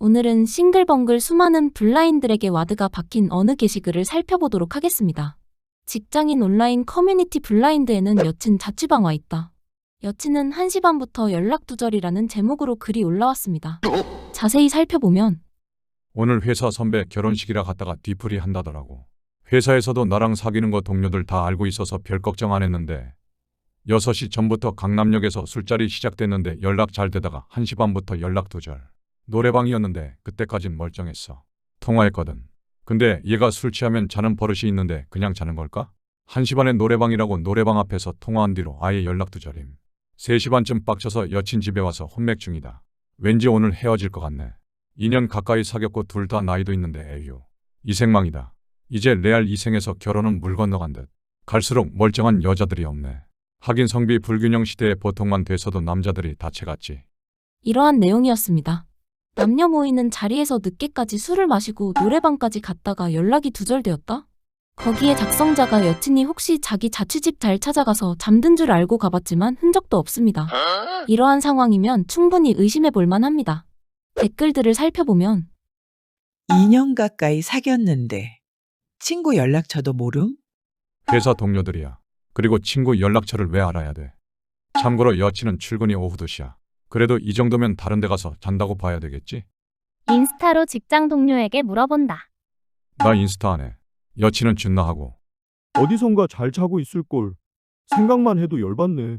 오늘은 싱글벙글 수많은 블라인들에게 와드가 박힌 어느 게시글을 살펴보도록 하겠습니다. 직장인 온라인 커뮤니티 블라인드에는 여친 자취방 와 있다. 여친은 1시 반부터 연락 두절이라는 제목으로 글이 올라왔습니다. 자세히 살펴보면 오늘 회사 선배 결혼식이라 갔다가 뒤풀이 한다더라고. 회사에서도 나랑 사귀는 거 동료들 다 알고 있어서 별 걱정 안 했는데 6시 전부터 강남역에서 술자리 시작됐는데 연락 잘 되다가 1시 반부터 연락 두절. 노래방이었는데 그때까진 멀쩡했어. 통화했거든. 근데 얘가 술 취하면 자는 버릇이 있는데 그냥 자는 걸까? 1시 반에 노래방이라고 노래방 앞에서 통화한 뒤로 아예 연락 두절임. 3시 반쯤 빡쳐서 여친 집에 와서 혼맥 중이다. 왠지 오늘 헤어질 것 같네. 2년 가까이 사귀었고 둘 다 나이도 있는데 에휴. 이생망이다. 이제 레알 이생에서 결혼은 물 건너간 듯. 갈수록 멀쩡한 여자들이 없네. 하긴 성비 불균형 시대에 보통만 돼서도 남자들이 다채같지. 이러한 내용이었습니다. 남녀 모이는 자리에서 늦게까지 술을 마시고 노래방까지 갔다가 연락이 두절되었다? 거기에 작성자가 여친이 혹시 자기 자취집 잘 찾아가서 잠든 줄 알고 가봤지만 흔적도 없습니다. 이러한 상황이면 충분히 의심해 볼 만 합니다. 댓글들을 살펴보면 2년 가까이 사귀었는데 친구 연락처도 모름? 회사 동료들이야. 그리고 친구 연락처를 왜 알아야 돼? 참고로 여친은 출근이 오후 2시야. 그래도 이 정도면 다른 데 가서 잔다고 봐야 되겠지? 인스타로 직장 동료에게 물어본다. 나 인스타 안 해. 여친은 준나 하고 어디선가 잘 자고 있을걸. 생각만 해도 열받네.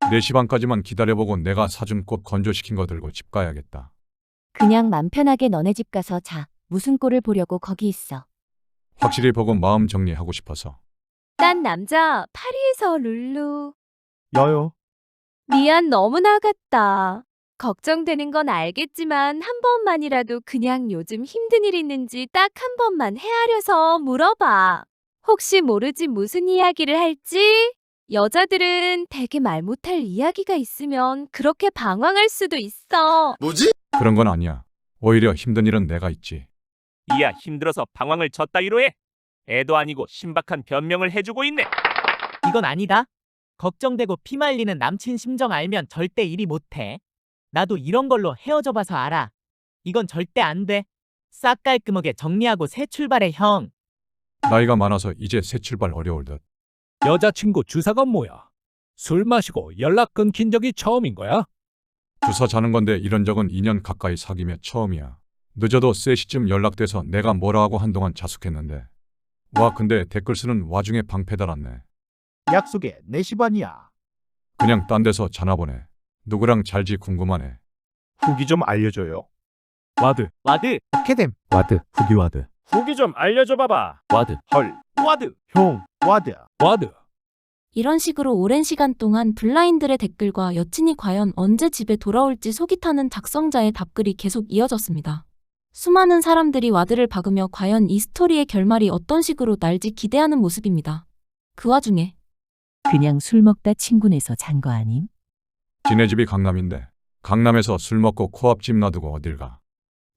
4시 반까지만 기다려보고 내가 사준 꽃 건조시킨 거 들고 집 가야겠다. 그냥 맘 편하게 너네 집 가서 자. 무슨 꼴을 보려고 거기 있어. 확실히 보고 마음 정리하고 싶어서. 딴 남자 파리에서 룰루. 야야, 미안 너무 나갔다. 걱정되는 건 알겠지만 한 번만이라도 그냥 요즘 힘든 일 있는지 딱 한 번만 헤아려서 물어봐. 혹시 모르지 무슨 이야기를 할지? 여자들은 되게 말 못할 이야기가 있으면 그렇게 방황할 수도 있어. 그런 건 아니야. 오히려 힘든 일은 내가 있지. 이야 힘들어서 방황을 졌다이로 해. 애도 아니고 신박한 변명을 해주고 있네. 이건 아니다. 걱정되고 피말리는 남친 심정 알면 절대 이리 못해. 나도 이런 걸로 헤어져 봐서 알아. 이건 절대 안 돼. 싹 깔끔하게 정리하고 새 출발해 형. 나이가 많아서 이제 새 출발 어려울 듯. 여자친구 주사가 뭐야? 술 마시고 연락 끊긴 적이 처음인 거야? 주사 자는 건데 이런 적은 2년 가까이 사귀며 처음이야. 늦어도 3시쯤 연락돼서 내가 뭐라 하고 한동안 자숙했는데. 와 근데 댓글 쓰는 와중에 방패 달았네. 약속에 4시 반이야. 그냥 딴 데서 전화 보내. 누구랑 잘지 궁금하네. 후기 좀 알려줘요. 와드, 와드. 어케뎀. 와드, 후기 와드, 후기 좀 알려줘 봐봐. 와드, 헐. 와드. 형. 와드. 와드. 이런 식으로 오랜 시간 동안 블라인들의 댓글과 여친이 과연 언제 집에 돌아올지 속이 타는 작성자의 답글이 계속 이어졌습니다. 수많은 사람들이 와드를 박으며 과연 이 스토리의 결말이 어떤 식으로 날지 기대하는 모습입니다. 그 와중에 그냥 술 먹다 친구네서 잔 거 아님? 지네 집이 강남인데 강남에서 술 먹고 코앞 집 놔두고 어딜 가.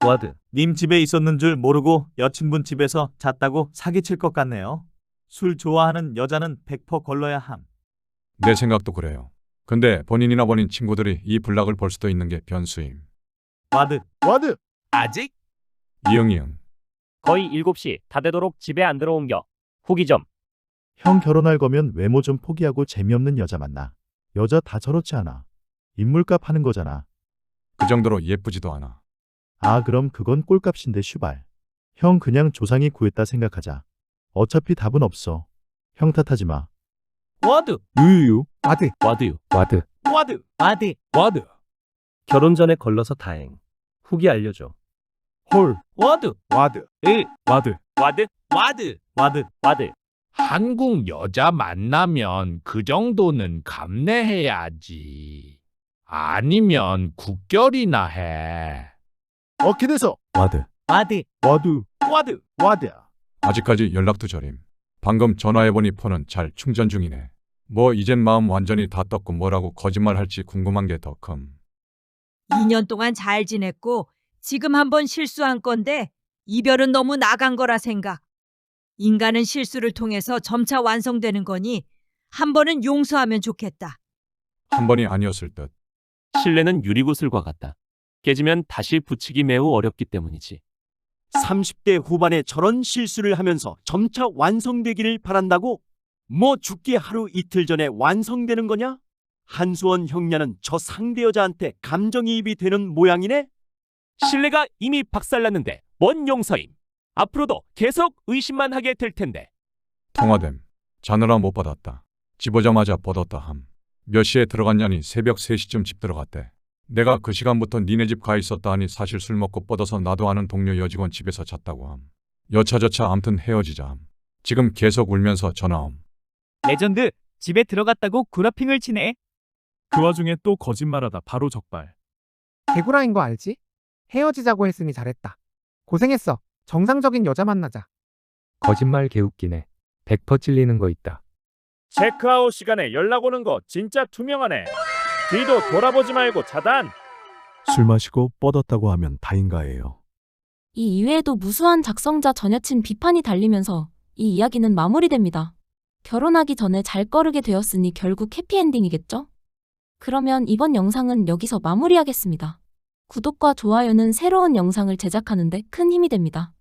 와드, 님 집에 있었는 줄 모르고 여친분 집에서 잤다고 사기칠 것 같네요. 술 좋아하는 여자는 100% 걸러야 함. 내 생각도 그래요. 근데 본인이나 본인 친구들이 이 블락을 볼 수도 있는 게 변수임. 와드, 와드. 아직? 이응 이응. 거의 7시 다 되도록 집에 안 들어온겨. 후기 좀. 형 결혼할 거면 외모 좀 포기하고 재미없는 여자 만나. 여자 다 저렇지 않아. 인물값 하는 거잖아. 그 정도로 예쁘지도 않아. 아, 그럼 그건 꼴값인데 슈발. 형 그냥 조상이 구했다 생각하자. 어차피 답은 없어. 형 탓하지 마. 와드. 유유유. 와드, 와드유, 와드, 와드. 와드. 와드. 결혼 전에 걸러서 다행. 후기 알려줘. 헐. 와드. 와드. 으. 와드. 와드 와드. 와드, 와드. 한국 여자 만나면 그 정도는 감내해야지. 아니면 국결이나 해. 어케돼서. 와드. 와드. 와드. 와드. 와드. 아직까지 연락도 저림. 방금 전화해보니 폰은 잘 충전 중이네. 뭐 이젠 마음 완전히 다 떴고 뭐라고 거짓말할지 궁금한 게 더 큼. 2년 동안 잘 지냈고 지금 한번 실수한 건데 이별은 너무 나간 거라 생각. 인간은 실수를 통해서 점차 완성되는 거니 한 번은 용서하면 좋겠다. 한 번이 아니었을 듯. 신뢰는 유리구슬과 같다. 깨지면 다시 붙이기 매우 어렵기 때문이지. 30대 후반에 저런 실수를 하면서 점차 완성되기를 바란다고? 뭐 죽기 하루 이틀 전에 완성되는 거냐? 한수원 형냐는 저 상대 여자한테 감정이입이 되는 모양이네? 신뢰가 이미 박살났는데 뭔 용서임. 앞으로도 계속 의심만 하게 될 텐데. 통화됨. 자느라 못 받았다. 집 오자마자 뻗었다 함. 몇 시에 들어갔냐니 새벽 3시쯤 집 들어갔대. 내가 그 시간부터 니네 집 가 있었다 하니 사실 술 먹고 뻗어서 나도 아는 동료 여직원 집에서 잤다고 함. 여차저차 암튼 헤어지자 함. 지금 계속 울면서 전화옴. 레전드 집에 들어갔다고 구라핑을 치네. 그 와중에 또 거짓말하다 바로 적발. 개구라인 거 알지? 헤어지자고 했으니 잘했다. 고생했어. 정상적인 여자 만나자. 거짓말 개웃기네. 100% 찔리는 거 있다. 체크아웃 시간에 연락 오는 거 진짜 투명하네. 뒤도 돌아보지 말고 차단. 술 마시고 뻗었다고 하면 다인가예요. 이 이외에도 무수한 작성자 전 여친 비판이 달리면서 이 이야기는 마무리됩니다. 결혼하기 전에 잘 꺼르게 되었으니 결국 해피엔딩이겠죠? 그러면 이번 영상은 여기서 마무리하겠습니다. 구독과 좋아요는 새로운 영상을 제작하는데 큰 힘이 됩니다.